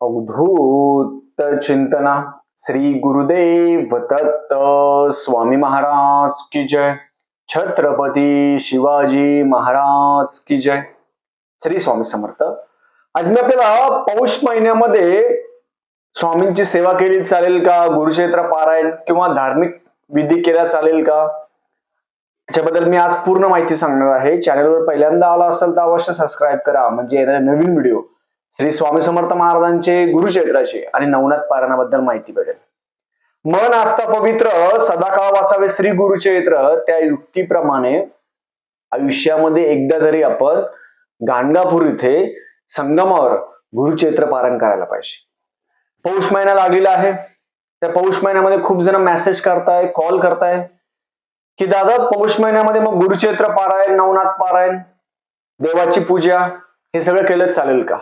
अवधूत चिंतना श्री गुरुदेव दत्त स्वामी महाराज की जय। छत्रपती शिवाजी महाराज की जय। श्री स्वामी समर्थ। आज मी आपल्याला पौष महिन्यामध्ये स्वामींची सेवा केली चालेल का? गुरुक्षेत्र पारायण किंवा धार्मिक विधी केल्या चालेल का? त्याच्याबद्दल मी आज पूर्ण माहिती सांगणार आहे. चॅनलवर पहिल्यांदा आला असेल तर अवश्य सबस्क्राईब करा. म्हणजे येणारे नवीन व्हिडिओ श्री स्वामी समर्थ महाराजांचे गुरुक्षेत्राचे आणि नवनाथ पारायणाबद्दल माहिती भेटेल मन आस्था पवित्र सदाकाळ वाचावे श्री गुरुचरित्र त्या युक्तीप्रमाणे आयुष्यामध्ये एकदा तरी आपण गाणगापूर इथे संगमावर गुरुचरित्र पारण करायला पाहिजे. पौष महिना लागलेला आहे. त्या पौष महिन्यामध्ये खूप जण मेसेज करताय कॉल करताय. की दादा पौष महिन्यामध्ये मग गुरुचरित्र पारायण नवनाथ पारायण देवाची पूजा हे सगळं केलं चालेल का?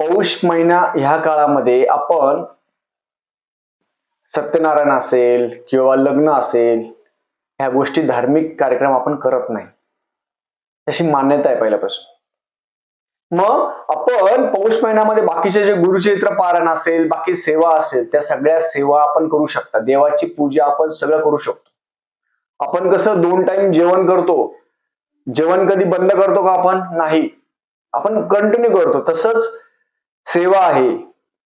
पौष महिना ह्या काळामध्ये आपण सत्यनारायण असेल किंवा लग्न असेल ह्या गोष्टी धार्मिक कार्यक्रम आपण करत नाही. अशी मान्यता आहे पहिल्यापासून. मग आपण पौष महिन्यामध्ये बाकीचे जे गुरुचरित्र पारायण असेल बाकी सेवा असेल त्या सगळ्या सेवा आपण करू शकता. देवाची पूजा आपण सगळं करू शकतो. आपण कसं दोन टाइम जेवण करतो. जेवण कधी बंद करतो का आपण? नाही. आपण कंटिन्यू करतो. तसंच सेवा आहे.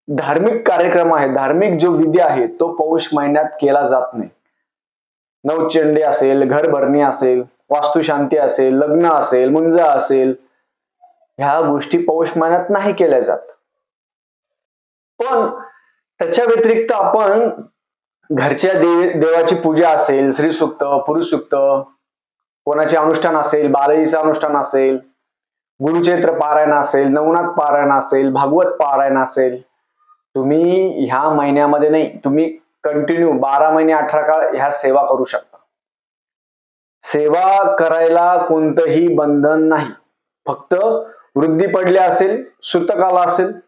धार्मिक कार्यक्रम आहे. धार्मिक जो विधी आहे तो पौष महिन्यात केला जात नाही. नवचंडी असेल घरभरणी असेल वास्तुशांती असेल लग्न असेल मुंजा असेल ह्या गोष्टी पौष महिन्यात नाही केल्या जात. पण त्याच्या व्यतिरिक्त आपण घरच्या देव देवाची पूजा असेल श्री सुक्त पुरुष सुक्त कोणाचे अनुष्ठान असेल बालईचं अनुष्ठान असेल गुरुचैत्र पारायण असेल नवनाथ पारायण असेल भागवत पारायण असेल तुम्ही ह्या महिन्यामध्ये नाही तुम्ही कंटिन्यू बारा महिने अठरा काळ ह्या सेवा करू शकता. सेवा करायला कोणतंही बंधन नाही. फक्त वृद्धी पडली असेल सुतकाल असेल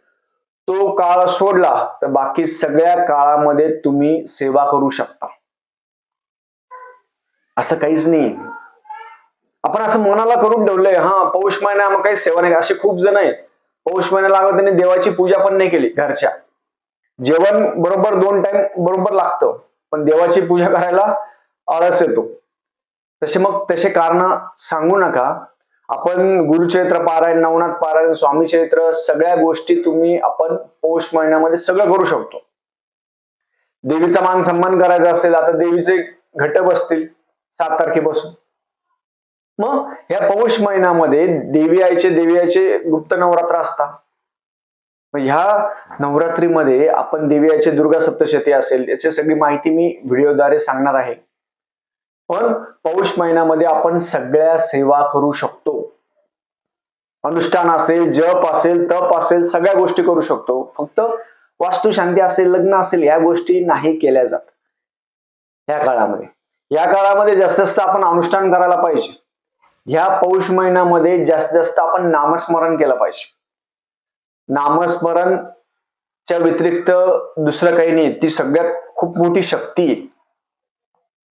तो काळ सोडला तर बाकी सगळ्या काळामध्ये तुम्ही सेवा करू शकता. असं काहीच नाही. आपण असं मनाला करून ठेवलंय हा पौष महिना मग काही सेवा नाही असे खूप जण आहेत. पौष महिन्याला लागत त्यांनी देवाची पूजा पण नाही केली घरच्या. जेवण बरोबर दोन टाइम बरोबर लागतं पण देवाची पूजा करायला आळस येतो. तसे मग तसे कारण सांगू नका. आपण गुरुचरित्र पारायण नवनाथ पारायण स्वामी चरित्र सगळ्या गोष्टी तुम्ही आपण पौष महिन्यामध्ये सगळं करू शकतो. देवीचा मान सन्मान करायचा असेल आता देवीचे घटक असतील सात तारखेपासून. मग ह्या पौष महिन्यामध्ये देवी आईचे देवी आईचे गुप्त नवरात्र असतात. मग ह्या नवरात्रीमध्ये आपण देवी आईचे दुर्गा सप्तशती असेल याची सगळी माहिती मी व्हिडिओद्वारे सांगणार आहे. पण पौष महिन्यामध्ये आपण सगळ्या सेवा करू शकतो. अनुष्ठान असेल जप असेल तप असेल सगळ्या गोष्टी करू शकतो. फक्त वास्तुशांती असेल लग्न असेल या गोष्टी नाही केल्या जात. या काळामध्ये. या काळामध्ये जास्त जास्त आपण अनुष्ठान करायला पाहिजे. ह्या पौष महिन्यामध्ये जास्तीत जास्त आपण नामस्मरण केलं पाहिजे. नामस्मरण च्या व्यतिरिक्त दुसरं काही नाही ती सगळ्यात खूप मोठी शक्ती आहे.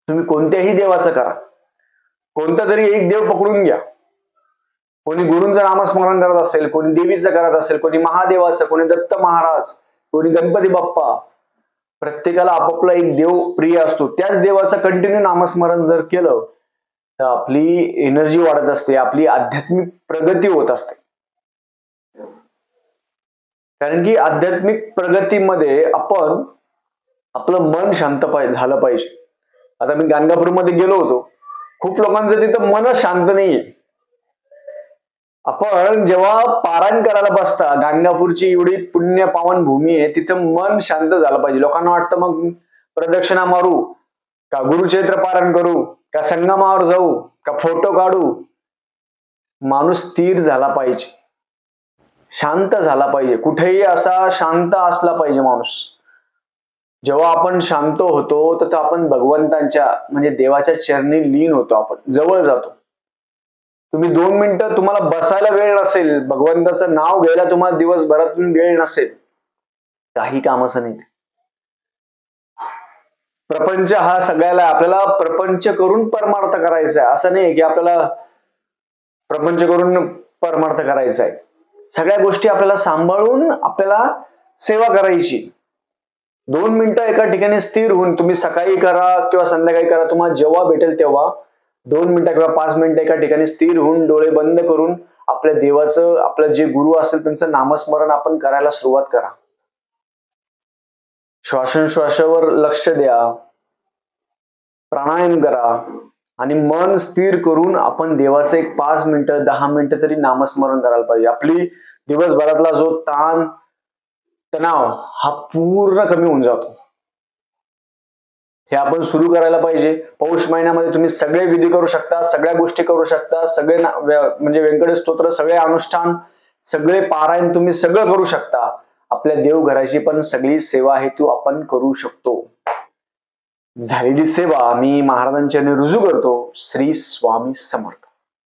तुम्ही कोणत्याही देवाचं करा. कोणता तरी एक देव पकडून घ्या. कोणी गुरूंचं नामस्मरण करत असेल कोणी देवीचं करत असेल कोणी महादेवाचं कोणी दत्त महाराज कोणी गणपती बाप्पा प्रत्येकाला आपापला एक देव प्रिय असतो. त्याच देवाचं कंटिन्यू नामस्मरण जर केलं आपली एनर्जी वाढत असते आपली आध्यात्मिक प्रगती होत असते. कारण की आध्यात्मिक प्रगतीमध्ये आपण आपलं मन शांत पाहिजे झालं पाहिजे. आता मी गाणगापूरमध्ये गेलो होतो. खूप लोकांचं तिथं मन शांत नाहीये. आपण जेव्हा पारायण करायला बसता गाणगापूरची एवढी पुण्य पावन भूमी आहे तिथं मन शांत झालं पाहिजे. लोकांना वाटतं मग प्रदक्षिणा मारू का गुरुक्षेत्र पारायण करू? का संगमावर जाऊ का फोटो काढू? माणूस स्थिर झाला पाहिजे. शांत झाला पाहिजे. कुठेही असा शांत असला पाहिजे माणूस. जेव्हा आपण शांत होतो तर आपण भगवंतांच्या म्हणजे देवाच्या चरणी लीन होतो आपण. जवळ जातो. तुम्ही दोन मिनिटं तुम्हाला बसायला वेळ नसेल. भगवंताचं नाव घ्यायला तुम्हाला दिवसभरातून वेळ नसेल. काही कामाचं नाही. प्रपंच हा सगळ्याला आपल्याला प्रपंच करून परमार्थ करायचा आहे. असं नाही की आपल्याला प्रपंच करून परमार्थ करायचा आहे. सगळ्या गोष्टी आपल्याला सांभाळून आपल्याला सेवा करायची. दोन मिनिटं एका ठिकाणी स्थिर होऊन तुम्ही सकाळी करा किंवा संध्याकाळी करा तुम्हाला जेव्हा भेटेल तेव्हा दोन मिनिटं किंवा पाच मिनिटं एका ठिकाणी स्थिर होऊन डोळे बंद करून आपल्या देवाचं आपलं जे गुरु असेल त्यांचं नामस्मरण आपण करायला सुरुवात करा. श्वासोश्वासावर लक्ष द्या. प्राणायाम करा. आणि मन स्थिर करून आपण देवाचं एक पाच मिनिटं दहा मिनिटं तरी नामस्मरण करायला पाहिजे. आपली दिवसभरातला जो ताण तणाव हा पूर्ण कमी होऊन जातो. हे आपण सुरू करायला पाहिजे. पौष महिन्यामध्ये तुम्ही सगळे विधी करू शकता सगळ्या गोष्टी करू शकता सगळे ना- व्य- म्हणजे व्यंकटेश स्तोत्र सगळे अनुष्ठान सगळे पारायण तुम्ही सगळं करू शकता. आपल्या देवघराची पण सगळी सेवा हेतू आपण करू शकतो. झालेली सेवा मी महाराजांच्या रुजू करतो. श्री स्वामी समर्थ.